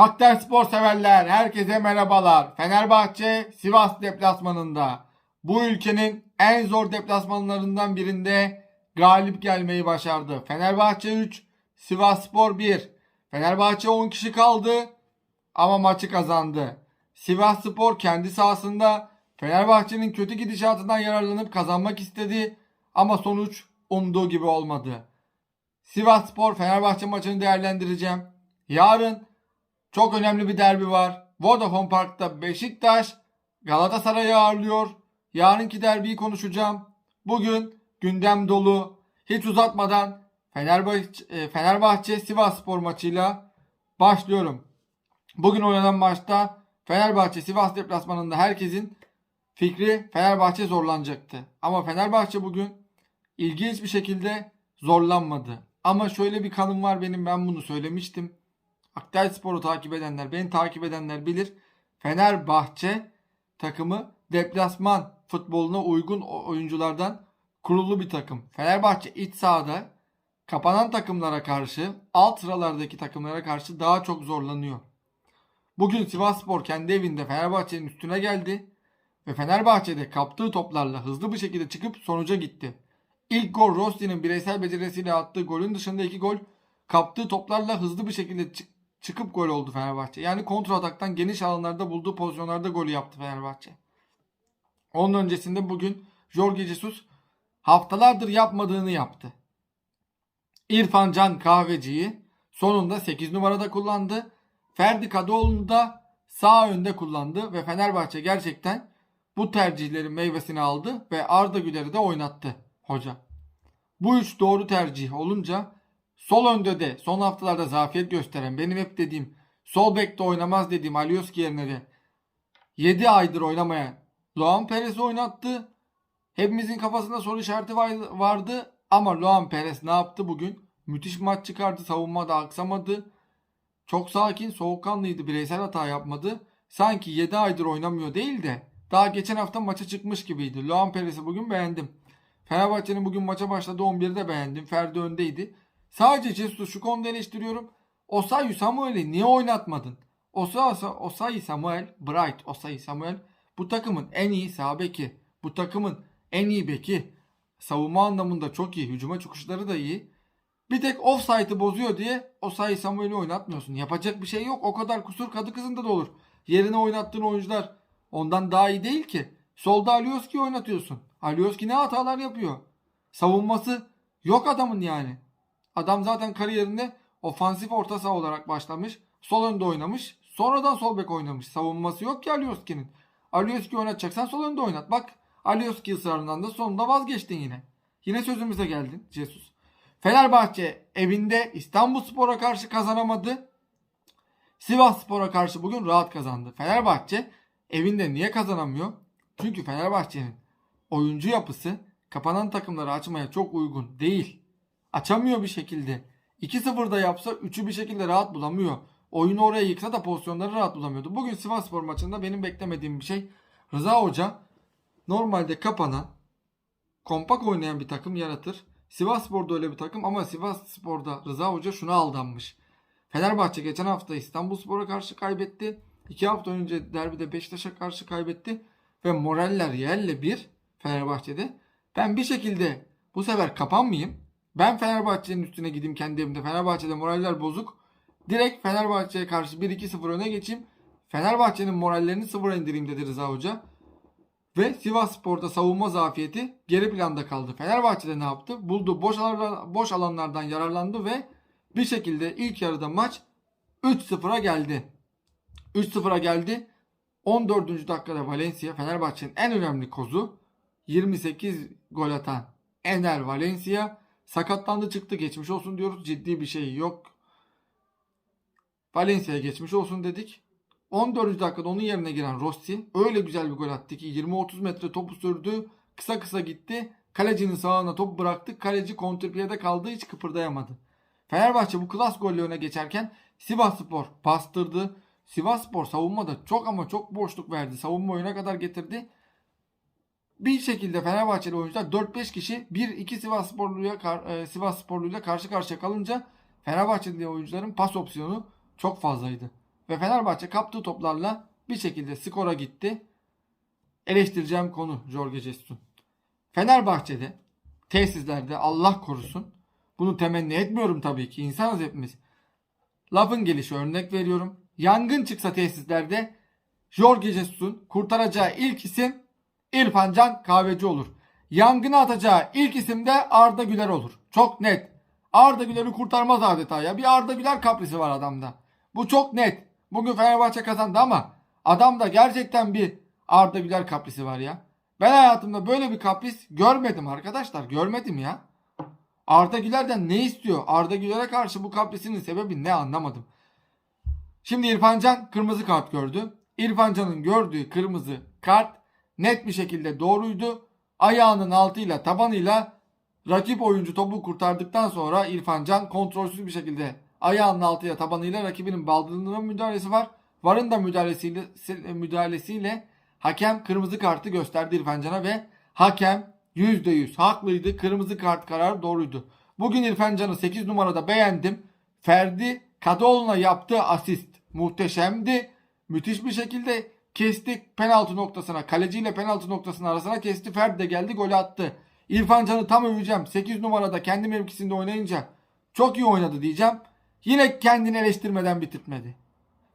Akter spor severler, herkese merhabalar. Fenerbahçe Sivas deplasmanında bu ülkenin en zor deplasmanlarından birinde galip gelmeyi başardı. Fenerbahçe 3, Sivas Spor 1. Fenerbahçe 10 kişi kaldı ama maçı kazandı. Sivas Spor kendi sahasında Fenerbahçe'nin kötü gidişatından yararlanıp kazanmak istedi ama sonuç umduğu gibi olmadı. Sivas Spor Fenerbahçe maçını değerlendireceğim. Yarın çok önemli bir derbi var. Vodafone Park'ta Beşiktaş Galatasaray'ı ağırlıyor. Yarınki derbiyi konuşacağım. Bugün gündem dolu. Hiç uzatmadan Fenerbahçe, e, Fenerbahçe Sivas Spor maçıyla başlıyorum. Bugün oynanan maçta Fenerbahçe Sivas deplasmanında herkesin fikri Fenerbahçe zorlanacaktı. Ama Fenerbahçe bugün ilginç bir şekilde zorlanmadı. Ama şöyle bir kanım var benim ben bunu söylemiştim. Akdeniz Spor'u takip edenler, beni takip edenler bilir. Fenerbahçe takımı deplasman futboluna uygun oyunculardan kurulu bir takım. Fenerbahçe iç sahada kapanan takımlara karşı, alt sıralardaki takımlara karşı daha çok zorlanıyor. Bugün Sivasspor kendi evinde Fenerbahçe'nin üstüne geldi ve Fenerbahçe'de kaptığı toplarla hızlı bir şekilde çıkıp sonuca gitti. İlk gol Rossi'nin bireysel becerisiyle attığı golün dışında iki gol kaptığı toplarla hızlı bir şekilde çık- çıkıp gol oldu Fenerbahçe. Yani kontra ataktan geniş alanlarda bulduğu pozisyonlarda golü yaptı Fenerbahçe. Onun öncesinde bugün Jorge Jesus haftalardır yapmadığını yaptı. İrfan Can Kahveci'yi sonunda 8 numarada kullandı. Ferdi Kadıoğlu'nu da sağ önde kullandı ve Fenerbahçe gerçekten bu tercihlerin meyvesini aldı ve Arda Güler'i de oynattı hoca. Bu üç doğru tercih olunca sol önde de son haftalarda zafiyet gösteren benim hep dediğim sol bekte oynamaz dediğim Alioski yerine de 7 aydır oynamayan Luan Perez'i oynattı. Hepimizin kafasında soru işareti var- vardı ama Luan Perez ne yaptı bugün? Müthiş maç çıkardı. Savunmada aksamadı. Çok sakin, soğukkanlıydı. Bireysel hata yapmadı. Sanki 7 aydır oynamıyor değil de daha geçen hafta maça çıkmış gibiydi. Luan Perez'i bugün beğendim. Fenerbahçe'nin bugün maça başladığı 11'i de beğendim. Ferdi öndeydi. Sadece Jesus şu konuda eleştiriyorum. Osayi Samuel'i niye oynatmadın? Osayi, Osayi Samuel, Bright Osayi Samuel bu takımın en iyi sağ beki. Bu takımın en iyi beki. Savunma anlamında çok iyi. Hücuma çıkışları da iyi. Bir tek offside'ı bozuyor diye Osayi Samuel'i oynatmıyorsun. Yapacak bir şey yok. O kadar kusur kadı kızında da olur. Yerine oynattığın oyuncular ondan daha iyi değil ki. Solda Alioski'yi oynatıyorsun. Alioski ne hatalar yapıyor. Savunması yok adamın yani. Adam zaten kariyerinde ofansif orta saha olarak başlamış. Sol önde oynamış. Sonradan sol bek oynamış. Savunması yok ki Alioski'nin. Alioski oynatacaksan sol önde oynat. Bak Alioski ısrarından da sonunda vazgeçtin yine. Yine sözümüze geldin Jesus. Fenerbahçe evinde İstanbul Spor'a karşı kazanamadı. Sivas Spor'a karşı bugün rahat kazandı. Fenerbahçe evinde niye kazanamıyor? Çünkü Fenerbahçe'nin oyuncu yapısı kapanan takımları açmaya çok uygun değil. Açamıyor bir şekilde. 2-0'da yapsa 3'ü bir şekilde rahat bulamıyor. Oyunu oraya yıksa da pozisyonları rahat bulamıyordu. Bugün Sivas Spor maçında benim beklemediğim bir şey. Rıza Hoca normalde kapanan kompak oynayan bir takım yaratır. Sivas Spor'da öyle bir takım ama Sivas Spor'da Rıza Hoca şuna aldanmış. Fenerbahçe geçen hafta İstanbul Spor'a karşı kaybetti. İki hafta önce derbide Beşiktaş'a karşı kaybetti. Ve moraller yerle bir Fenerbahçe'de. Ben bir şekilde bu sefer kapanmayayım. Ben Fenerbahçe'nin üstüne gideyim kendi evimde. Fenerbahçe'de moraller bozuk. Direkt Fenerbahçe'ye karşı 1-2-0 öne geçeyim. Fenerbahçe'nin morallerini sıfıra indireyim dedi Rıza Hoca. Ve Sivas Spor'da savunma zafiyeti geri planda kaldı. Fenerbahçe'de ne yaptı? Buldu boş, alanlar, boş alanlardan yararlandı ve bir şekilde ilk yarıda maç 3-0'a geldi. 3-0'a geldi. 14. dakikada Valencia Fenerbahçe'nin en önemli kozu 28 gol atan Ener Valencia sakatlandı çıktı geçmiş olsun diyoruz. Ciddi bir şey yok. Valencia'ya geçmiş olsun dedik. 14. dakikada onun yerine giren Rossi öyle güzel bir gol attı ki 20-30 metre topu sürdü. Kısa kısa gitti. Kalecinin sağına top bıraktı. Kaleci kontrpiyede kaldı hiç kıpırdayamadı. Fenerbahçe bu klas golle öne geçerken Sivasspor bastırdı. Sivasspor savunmada çok ama çok boşluk verdi. Savunma oyuna kadar getirdi. Bir şekilde Fenerbahçeli oyuncular 4-5 kişi 1-2 Sivassporlu'ya kar, e, Sivassporlu'yla karşı karşıya kalınca Fenerbahçeli oyuncuların pas opsiyonu çok fazlaydı. Ve Fenerbahçe kaptığı toplarla bir şekilde skora gitti. Eleştireceğim konu Jorge Jesus. Fenerbahçe'de tesislerde Allah korusun. Bunu temenni etmiyorum tabii ki. İnsanız hepimiz. Lafın gelişi örnek veriyorum. Yangın çıksa tesislerde Jorge Jesus'un kurtaracağı ilk isim İrfan Can Kahveci olur. Yangını atacağı ilk isim de Arda Güler olur. Çok net. Arda Güler'i kurtarmaz adeta ya. Bir Arda Güler kaprisi var adamda. Bu çok net. Bugün Fenerbahçe kazandı ama adamda gerçekten bir Arda Güler kaprisi var ya. Ben hayatımda böyle bir kapris görmedim arkadaşlar. Görmedim ya. Arda Güler'den ne istiyor? Arda Güler'e karşı bu kaprisinin sebebi ne anlamadım. Şimdi İrfan Can kırmızı kart gördü. İrfan Can'ın gördüğü kırmızı kart net bir şekilde doğruydu. Ayağının altıyla tabanıyla rakip oyuncu topu kurtardıktan sonra İrfan Can kontrolsüz bir şekilde ayağının altıyla tabanıyla rakibinin baldırına müdahalesi var. Varın da müdahalesiyle, müdahalesiyle hakem kırmızı kartı gösterdi İrfan Can'a ve hakem %100 haklıydı. Kırmızı kart kararı doğruydu. Bugün İrfan Can'ı 8 numarada beğendim. Ferdi Kadıoğlu'na yaptığı asist muhteşemdi. Müthiş bir şekilde kesti penaltı noktasına. Kaleciyle penaltı noktasının arasına kesti. Ferdi de geldi golü attı. İrfan Can'ı tam öveceğim. 8 numarada kendi mevkisinde oynayınca çok iyi oynadı diyeceğim. Yine kendini eleştirmeden bitirtmedi.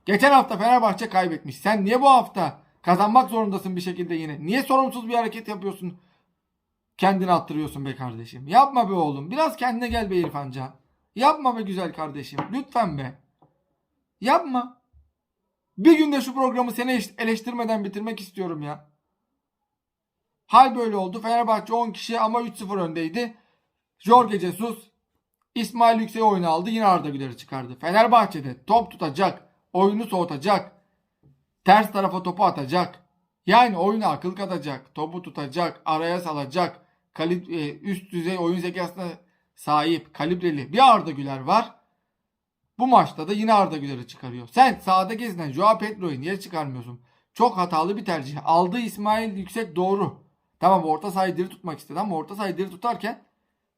Geçen hafta Fenerbahçe kaybetmiş. Sen niye bu hafta kazanmak zorundasın bir şekilde yine? Niye sorumsuz bir hareket yapıyorsun? Kendini attırıyorsun be kardeşim. Yapma be oğlum. Biraz kendine gel be İrfan Can. Yapma be güzel kardeşim. Lütfen be. Yapma. Bir günde şu programı seni eleştirmeden bitirmek istiyorum ya. Hal böyle oldu. Fenerbahçe 10 kişi ama 3-0 öndeydi. Jorge Jesus İsmail Yüksek'i oyuna aldı. Yine Arda Güler'i çıkardı. Fenerbahçe'de top tutacak. Oyunu soğutacak. Ters tarafa topu atacak. Yani oyuna akıl katacak. Topu tutacak. Araya salacak. Kalib e, üst düzey oyun zekasına sahip. Kalibreli bir Arda Güler var. Bu maçta da yine Arda Güler'i çıkarıyor. Sen sahada gezinen Joao Pedro'yu niye çıkarmıyorsun? Çok hatalı bir tercih. Aldığı İsmail Yüksek doğru. Tamam orta sahayı diri tutmak istedi ama orta sahayı diri tutarken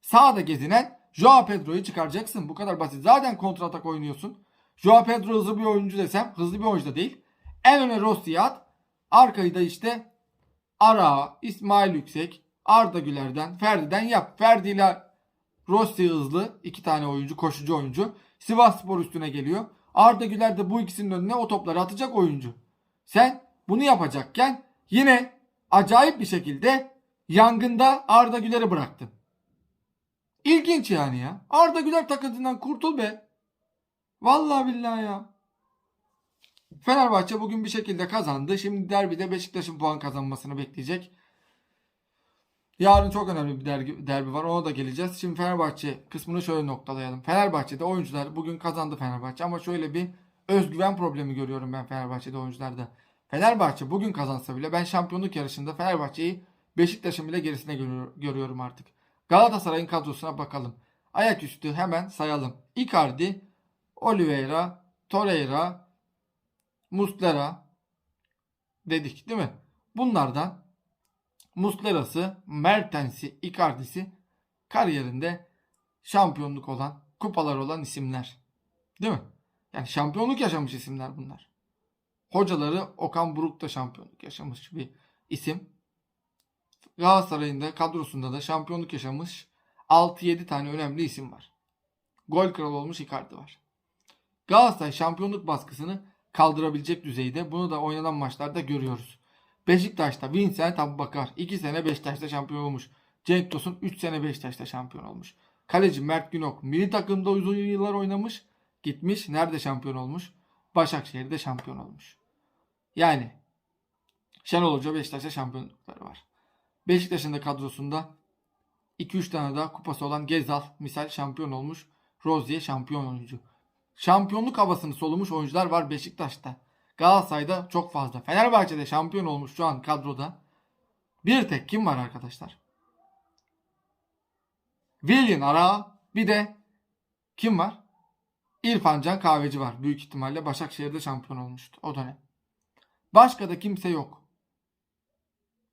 sağda gezinen Joao Pedro'yu çıkaracaksın. Bu kadar basit. Zaten kontratak oynuyorsun. Joao Pedro hızlı bir oyuncu desem hızlı bir oyuncu da değil. En öne Rossi'yi at. Arkayı da işte Ara, İsmail Yüksek, Arda Güler'den, Ferdi'den yap. Ferdi ile Rossi hızlı. iki tane oyuncu, koşucu oyuncu. Sivas Spor üstüne geliyor. Arda Güler de bu ikisinin önüne o topları atacak oyuncu. Sen bunu yapacakken yine acayip bir şekilde yangında Arda Güler'i bıraktın. İlginç yani ya. Arda Güler takıntından kurtul be. Vallahi billahi ya. Fenerbahçe bugün bir şekilde kazandı. Şimdi derbide Beşiktaş'ın puan kazanmasını bekleyecek. Yarın çok önemli bir derbi, derbi var. Ona da geleceğiz. Şimdi Fenerbahçe kısmını şöyle noktalayalım. Fenerbahçe'de oyuncular bugün kazandı Fenerbahçe ama şöyle bir özgüven problemi görüyorum ben Fenerbahçe'de oyuncularda. Fenerbahçe bugün kazansa bile ben şampiyonluk yarışında Fenerbahçe'yi Beşiktaş'ın bile gerisine görüyorum artık. Galatasaray'ın kadrosuna bakalım. Ayaküstü hemen sayalım. Icardi, Oliveira, Torreira, Muslera dedik değil mi? Bunlardan Muslera'sı, Mertens'i, Icardi'si kariyerinde şampiyonluk olan, kupalar olan isimler. Değil mi? Yani şampiyonluk yaşamış isimler bunlar. Hocaları Okan Buruk da şampiyonluk yaşamış bir isim. Galatasaray'ın da kadrosunda da şampiyonluk yaşamış 6-7 tane önemli isim var. Gol kralı olmuş Icardi var. Galatasaray şampiyonluk baskısını kaldırabilecek düzeyde. Bunu da oynanan maçlarda görüyoruz. Beşiktaş'ta Vincent Abubakar 2 sene Beşiktaş'ta şampiyon olmuş. Cenk Tosun 3 sene Beşiktaş'ta şampiyon olmuş. Kaleci Mert Günok milli takımda uzun yıllar oynamış. Gitmiş. Nerede şampiyon olmuş? Başakşehir'de şampiyon olmuş. Yani Şenol Hoca Beşiktaş'ta şampiyonlukları var. Beşiktaş'ın da kadrosunda 2-3 tane daha kupası olan Gezal misal şampiyon olmuş. Rozier şampiyon oyuncu. Şampiyonluk havasını solumuş oyuncular var Beşiktaş'ta. Galatasaray'da çok fazla. Fenerbahçe'de şampiyon olmuş şu an kadroda. Bir tek kim var arkadaşlar? Willian Ara bir de kim var? İrfan Can Kahveci var. Büyük ihtimalle Başakşehir'de şampiyon olmuştu o dönem. Başka da kimse yok.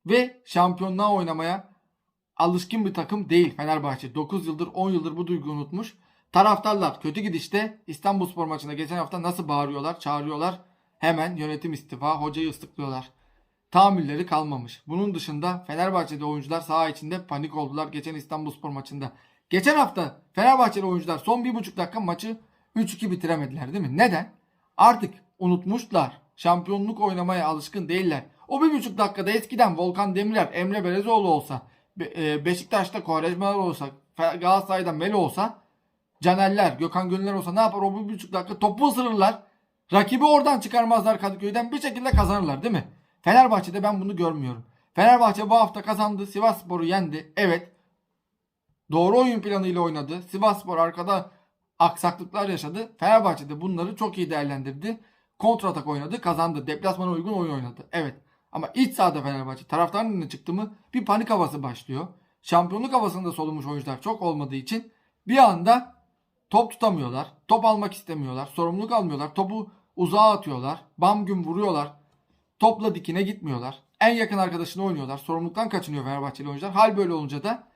Ve şampiyonluğa oynamaya alışkın bir takım değil Fenerbahçe. 9 yıldır 10 yıldır bu duyguyu unutmuş. Taraftarlar kötü gidişte İstanbulspor maçında geçen hafta nasıl bağırıyorlar, çağırıyorlar. Hemen yönetim istifa, hocayı ıslıklıyorlar. Tahammülleri kalmamış. Bunun dışında Fenerbahçe'de oyuncular saha içinde panik oldular geçen İstanbulspor maçında. Geçen hafta Fenerbahçeli oyuncular son bir buçuk dakika maçı 3-2 bitiremediler değil mi? Neden? Artık unutmuşlar. Şampiyonluk oynamaya alışkın değiller. O bir buçuk dakikada eskiden Volkan Demirel, Emre Belezoğlu olsa, e, Beşiktaş'ta Kovarejmalar olsa, Galatasaray'da Melo olsa, Canerler, Gökhan Gönüller olsa ne yapar? O bir buçuk dakika topu ısırırlar. Rakibi oradan çıkarmazlar Kadıköy'den bir şekilde kazanırlar değil mi? Fenerbahçe'de ben bunu görmüyorum. Fenerbahçe bu hafta kazandı. Sivasspor'u yendi. Evet. Doğru oyun planıyla oynadı. Sivasspor arkada aksaklıklar yaşadı. Fenerbahçe de bunları çok iyi değerlendirdi. Kontratak oynadı, kazandı. Deplasmana uygun oyun oynadı. Evet. Ama iç sahada Fenerbahçe taraftarın önüne çıktı mı bir panik havası başlıyor. Şampiyonluk havasında solunmuş oyuncular çok olmadığı için bir anda top tutamıyorlar. Top almak istemiyorlar. Sorumluluk almıyorlar. Topu uzağa atıyorlar. Bam güm vuruyorlar. Topla dikine gitmiyorlar. En yakın arkadaşını oynuyorlar. Sorumluluktan kaçınıyor Fenerbahçeli oyuncular. Hal böyle olunca da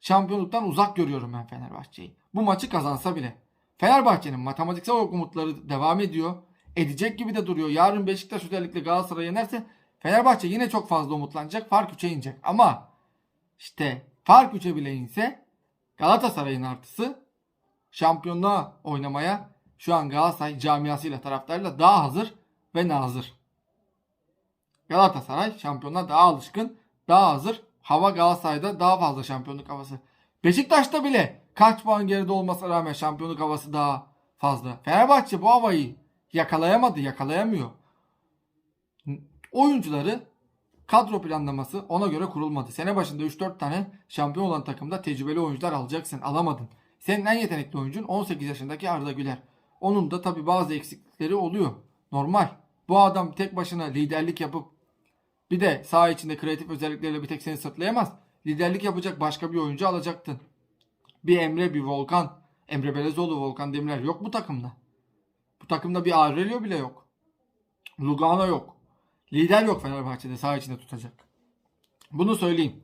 şampiyonluktan uzak görüyorum ben Fenerbahçe'yi. Bu maçı kazansa bile. Fenerbahçe'nin matematiksel umutları devam ediyor. Edecek gibi de duruyor. Yarın Beşiktaş özellikle Galatasaray yenerse Fenerbahçe yine çok fazla umutlanacak. Fark 3'e inecek. Ama işte fark 3'e bile inse Galatasaray'ın artısı şampiyonluğa oynamaya şu an Galatasaray camiasıyla taraftarıyla daha hazır ve nazır. Galatasaray şampiyonluğa daha alışkın, daha hazır. Hava Galatasaray'da daha fazla şampiyonluk havası. Beşiktaş'ta bile kaç puan geride olmasına rağmen şampiyonluk havası daha fazla. Fenerbahçe bu havayı yakalayamadı, yakalayamıyor. Oyuncuları kadro planlaması ona göre kurulmadı. Sene başında 3-4 tane şampiyon olan takımda tecrübeli oyuncular alacaksın. Alamadın. Senin en yetenekli oyuncun 18 yaşındaki Arda Güler. Onun da tabi bazı eksiklikleri oluyor. Normal. Bu adam tek başına liderlik yapıp bir de saha içinde kreatif özellikleriyle bir tek seni sırtlayamaz. Liderlik yapacak başka bir oyuncu alacaktın. Bir Emre, bir Volkan. Emre Belezoğlu, Volkan Demirel yok bu takımda. Bu takımda bir Aurelio bile yok. Lugano yok. Lider yok Fenerbahçe'de saha içinde tutacak. Bunu söyleyeyim.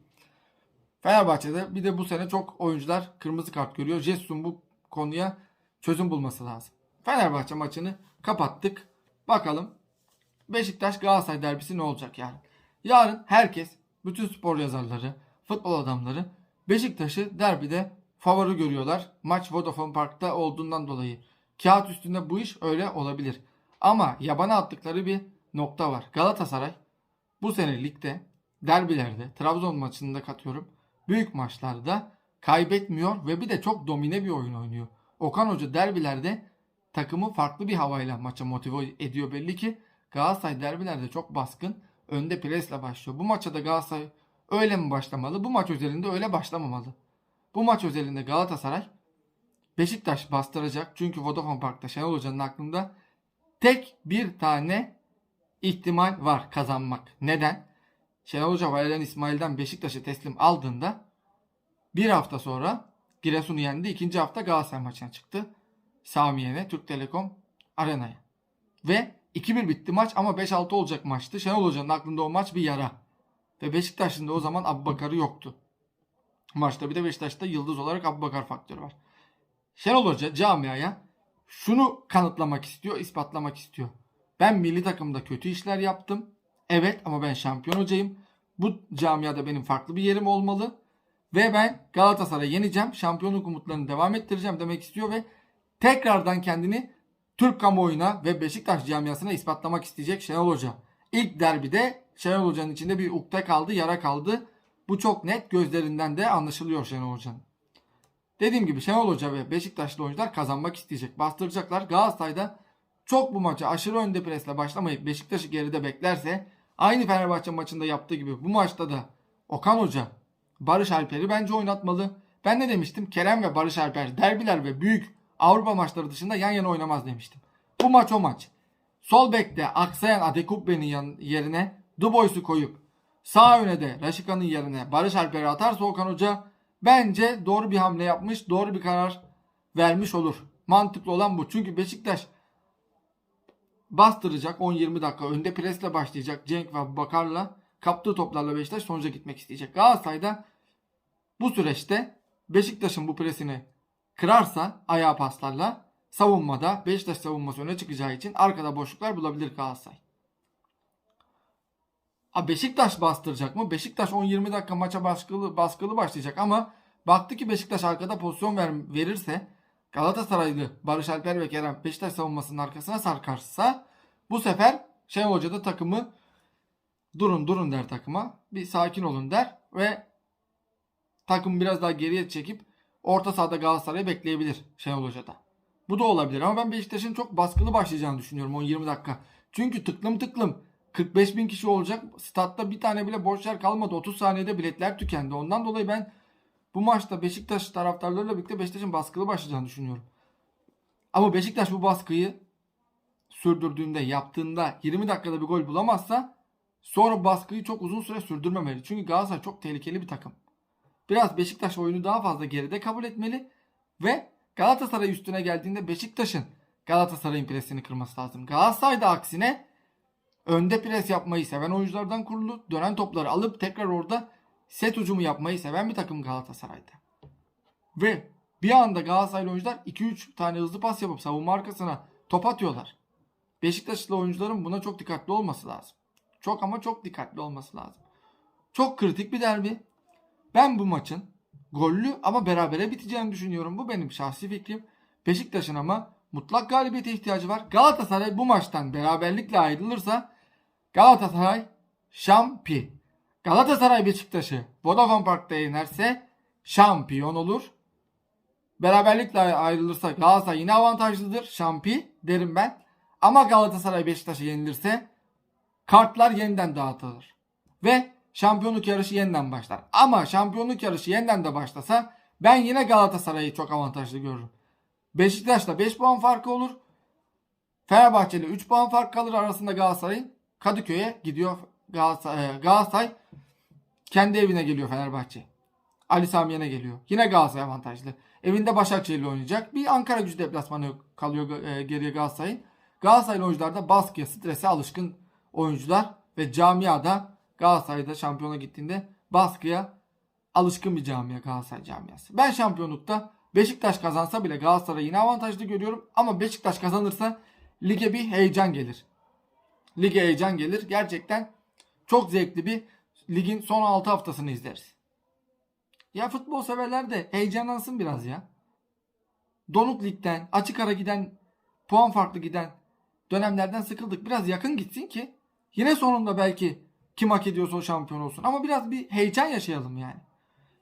Fenerbahçe'de bir de bu sene çok oyuncular kırmızı kart görüyor. Jesus'un bu konuya çözüm bulması lazım. Fenerbahçe maçını kapattık. Bakalım Beşiktaş Galatasaray derbisi ne olacak yani? Yarın herkes, bütün spor yazarları, futbol adamları Beşiktaş'ı derbide favori görüyorlar. Maç Vodafone Park'ta olduğundan dolayı. Kağıt üstünde bu iş öyle olabilir. Ama yabana attıkları bir nokta var. Galatasaray bu sene ligde, derbilerde, Trabzon maçında katıyorum. Büyük maçlarda kaybetmiyor ve bir de çok domine bir oyun oynuyor. Okan Hoca derbilerde takımı farklı bir havayla maça motive ediyor belli ki. Galatasaray derbilerde çok baskın. Önde presle başlıyor. Bu maça da Galatasaray öyle mi başlamalı? Bu maç özelinde öyle başlamamalı. Bu maç özelinde Galatasaray Beşiktaş bastıracak. Çünkü Vodafone Park'ta Şenol Hoca'nın aklında tek bir tane ihtimal var kazanmak. Neden? Şenol Hoca Valerian İsmail'den Beşiktaş'ı teslim aldığında bir hafta sonra Giresun'u yendi. ikinci hafta Galatasaray maçına çıktı. Samiye'ne, Türk Telekom Arena'ya. Ve 2-1 bitti maç ama 5-6 olacak maçtı. Şenol Hoca'nın aklında o maç bir yara. Ve Beşiktaş'ın da o zaman Abubakar'ı yoktu. Maçta bir de Beşiktaş'ta yıldız olarak Abubakar faktörü var. Şenol Hoca camiaya şunu kanıtlamak istiyor, ispatlamak istiyor. Ben milli takımda kötü işler yaptım. Evet ama ben şampiyon hocayım. Bu camiada benim farklı bir yerim olmalı. Ve ben Galatasaray'ı yeneceğim. Şampiyonluk umutlarını devam ettireceğim demek istiyor ve tekrardan kendini Türk kamuoyuna ve Beşiktaş camiasına ispatlamak isteyecek Şenol Hoca. İlk derbide Şenol Hoca'nın içinde bir ukde kaldı, yara kaldı. Bu çok net gözlerinden de anlaşılıyor Şenol Hoca'nın. Dediğim gibi Şenol Hoca ve Beşiktaşlı oyuncular kazanmak isteyecek. Bastıracaklar. Galatasaray'da çok bu maça aşırı önde presle başlamayıp Beşiktaş'ı geride beklerse aynı Fenerbahçe maçında yaptığı gibi bu maçta da Okan Hoca Barış Alper'i bence oynatmalı. Ben ne demiştim? Kerem ve Barış Alper derbiler ve büyük Avrupa maçları dışında yan yana oynamaz demiştim. Bu maç o maç. Sol bekte aksayan Adekubbe'nin yerine Dubois'u koyup sağ öne de Raşika'nın yerine Barış Alper'i atarsa Okan Hoca bence doğru bir hamle yapmış, doğru bir karar vermiş olur. Mantıklı olan bu. Çünkü Beşiktaş bastıracak 10-20 dakika önde presle başlayacak Cenk ve Bakar'la kaptığı toplarla Beşiktaş sonuca gitmek isteyecek. Galatasaray'da bu süreçte Beşiktaş'ın bu presini kırarsa ayağa paslarla savunmada Beşiktaş savunması öne çıkacağı için arkada boşluklar bulabilir Galatasaray. Ha Beşiktaş bastıracak mı? Beşiktaş 10-20 dakika maça baskılı, baskılı başlayacak ama baktı ki Beşiktaş arkada pozisyon ver, verirse Galatasaraylı Barış Alper ve Kerem Beşiktaş savunmasının arkasına sarkarsa bu sefer Şenol Hoca da takımı durun durun der takıma. Bir sakin olun der ve takım biraz daha geriye çekip orta sahada Galatasaray'ı bekleyebilir Şenol Hoca da. Bu da olabilir ama ben Beşiktaş'ın çok baskılı başlayacağını düşünüyorum 10-20 dakika. Çünkü tıklım tıklım 45 bin kişi olacak. Statta bir tane bile boş yer kalmadı. 30 saniyede biletler tükendi. Ondan dolayı ben bu maçta Beşiktaş taraftarlarıyla birlikte Beşiktaş'ın baskılı başlayacağını düşünüyorum. Ama Beşiktaş bu baskıyı sürdürdüğünde, yaptığında 20 dakikada bir gol bulamazsa sonra baskıyı çok uzun süre sürdürmemeli. Çünkü Galatasaray çok tehlikeli bir takım. Biraz Beşiktaş oyunu daha fazla geride kabul etmeli ve Galatasaray üstüne geldiğinde Beşiktaş'ın Galatasaray'ın presini kırması lazım. Galatasaray da aksine önde pres yapmayı seven oyunculardan kurulu dönen topları alıp tekrar orada set ucumu yapmayı seven bir takım Galatasaray'da. Ve bir anda Galatasaraylı oyuncular 2-3 tane hızlı pas yapıp savunma arkasına top atıyorlar. Beşiktaşlı oyuncuların buna çok dikkatli olması lazım. Çok ama çok dikkatli olması lazım. Çok kritik bir derbi. Ben bu maçın gollü ama berabere biteceğini düşünüyorum. Bu benim şahsi fikrim. Beşiktaş'ın ama mutlak galibiyete ihtiyacı var. Galatasaray bu maçtan beraberlikle ayrılırsa Galatasaray şampi. Galatasaray Beşiktaş'ı Vodafone Park'ta yenerse şampiyon olur. Beraberlikle ayrılırsa Galatasaray yine avantajlıdır. Şampi derim ben. Ama Galatasaray Beşiktaş'a yenilirse kartlar yeniden dağıtılır. Ve şampiyonluk yarışı yeniden başlar. Ama şampiyonluk yarışı yeniden de başlasa ben yine Galatasaray'ı çok avantajlı görürüm. Beşiktaş'ta 5 puan farkı olur. Fenerbahçeli 3 puan fark kalır arasında Galatasaray'ın. Kadıköy'e gidiyor Galatasaray, Galatasaray kendi evine geliyor Fenerbahçe. Ali Sami Yen'e geliyor. Yine Galatasaray avantajlı. Evinde Başakşehir'le oynayacak. Bir Ankara gücü deplasmanı kalıyor e, geriye Galatasaray'ın. Galatasaraylı oyuncular da baskıya, strese alışkın oyuncular ve camiada Galatasaray'da şampiyona gittiğinde baskıya alışkın bir camia Galatasaray camiası. Ben şampiyonlukta Beşiktaş kazansa bile Galatasaray'ı yine avantajlı görüyorum ama Beşiktaş kazanırsa lige bir heyecan gelir. Lige heyecan gelir. Gerçekten çok zevkli bir ligin son 6 haftasını izleriz. Ya futbol severler de heyecanlansın biraz ya. Donuk ligden, açık ara giden, puan farklı giden dönemlerden sıkıldık. Biraz yakın gitsin ki yine sonunda belki kim hak ediyorsa o şampiyon olsun. Ama biraz bir heyecan yaşayalım yani.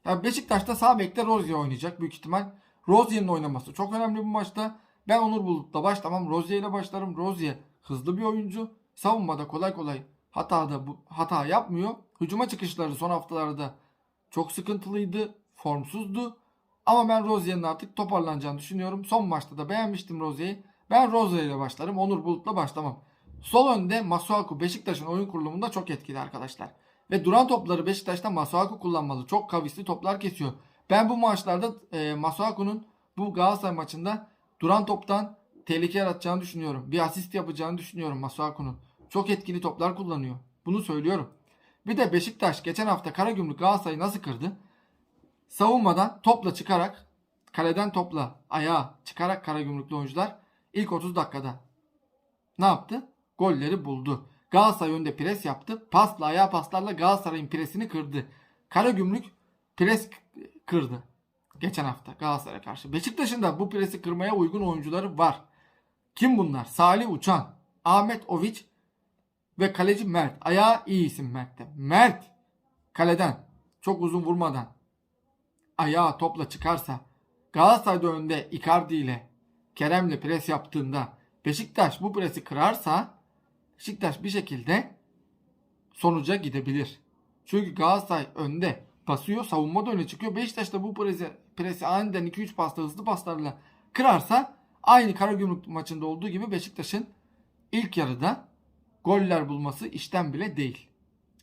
Ya Beşiktaş'ta sağ bekte Rozier oynayacak büyük ihtimal. Rozier'in oynaması çok önemli bu maçta. Ben Onur Bulut'la başlamam. Rozier ile başlarım. Rozier hızlı bir oyuncu. Savunmada kolay kolay hata da bu hata yapmıyor. Hücuma çıkışları son haftalarda çok sıkıntılıydı. Formsuzdu. Ama ben Rozier'in artık toparlanacağını düşünüyorum. Son maçta da beğenmiştim Rozier'i. Ben Rozier ile başlarım. Onur Bulut'la başlamam. Sol önde Masuaku Beşiktaş'ın oyun kurulumunda çok etkili arkadaşlar. Ve duran topları Beşiktaş'ta Masuaku kullanmalı. Çok kavisli toplar kesiyor. Ben bu maçlarda e, Masuaku'nun bu Galatasaray maçında duran toptan tehlike yaratacağını düşünüyorum. Bir asist yapacağını düşünüyorum Masuaku'nun. Çok etkili toplar kullanıyor. Bunu söylüyorum. Bir de Beşiktaş geçen hafta Karagümrük Galatasaray'ı nasıl kırdı? Savunmadan topla çıkarak kaleden topla ayağa çıkarak Karagümrüklü oyuncular ilk 30 dakikada ne yaptı? Golleri buldu. Galatasaray önde pres yaptı. Pasla ayağa paslarla Galatasaray'ın presini kırdı. Karagümrük pres kırdı. Geçen hafta Galatasaray'a karşı. Beşiktaş'ın da bu presi kırmaya uygun oyuncuları var. Kim bunlar? Salih Uçan, Ahmet Oviç ve kaleci Mert. Ayağı iyi isim Mert'te. Mert kaleden çok uzun vurmadan ayağı topla çıkarsa Galatasaray'da önde Icardi ile Kerem'le pres yaptığında Beşiktaş bu presi kırarsa Beşiktaş bir şekilde sonuca gidebilir. Çünkü Galatasaray önde basıyor, savunma da öne çıkıyor. Beşiktaş da bu presi, presi aniden 2-3 pasta hızlı paslarla kırarsa aynı Karagümrük maçında olduğu gibi Beşiktaş'ın ilk yarıda goller bulması işten bile değil.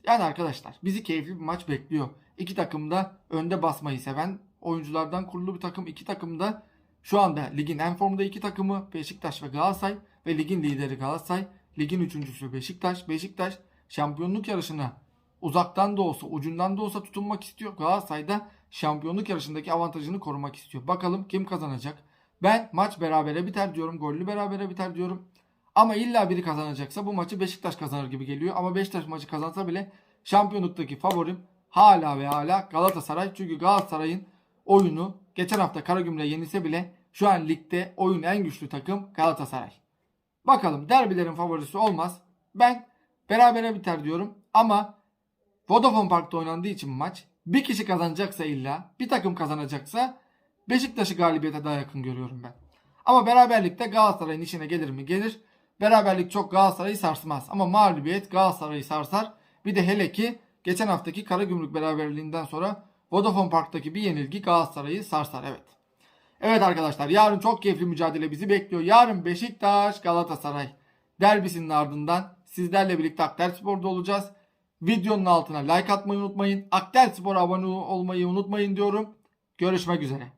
Yani arkadaşlar bizi keyifli bir maç bekliyor. İki takım da önde basmayı seven oyunculardan kurulu bir takım. İki takım da şu anda ligin en formda iki takımı Beşiktaş ve Galatasaray ve ligin lideri Galatasaray. Ligin üçüncüsü Beşiktaş. Beşiktaş şampiyonluk yarışına uzaktan da olsa ucundan da olsa tutunmak istiyor. Galatasaray da şampiyonluk yarışındaki avantajını korumak istiyor. Bakalım kim kazanacak? Ben maç berabere biter diyorum. Gollü berabere biter diyorum. Ama illa biri kazanacaksa bu maçı Beşiktaş kazanır gibi geliyor. Ama Beşiktaş maçı kazansa bile şampiyonluktaki favorim hala ve hala Galatasaray. Çünkü Galatasaray'ın oyunu geçen hafta Karagümrük'e yenilse bile şu an ligde oyun en güçlü takım Galatasaray. Bakalım derbilerin favorisi olmaz. Ben berabere biter diyorum ama Vodafone Park'ta oynandığı için maç bir kişi kazanacaksa illa bir takım kazanacaksa Beşiktaş'ı galibiyete daha yakın görüyorum ben. Ama beraberlikte Galatasaray'ın işine gelir mi? Gelir. Beraberlik çok Galatasaray'ı sarsmaz. Ama mağlubiyet Galatasaray'ı sarsar. Bir de hele ki geçen haftaki Karagümrük beraberliğinden sonra Vodafone Park'taki bir yenilgi Galatasaray'ı sarsar. Evet. Evet arkadaşlar yarın çok keyifli mücadele bizi bekliyor. Yarın Beşiktaş Galatasaray derbisinin ardından sizlerle birlikte Aktel Spor'da olacağız. Videonun altına like atmayı unutmayın. Aktel Spor'a abone olmayı unutmayın diyorum. Görüşmek üzere.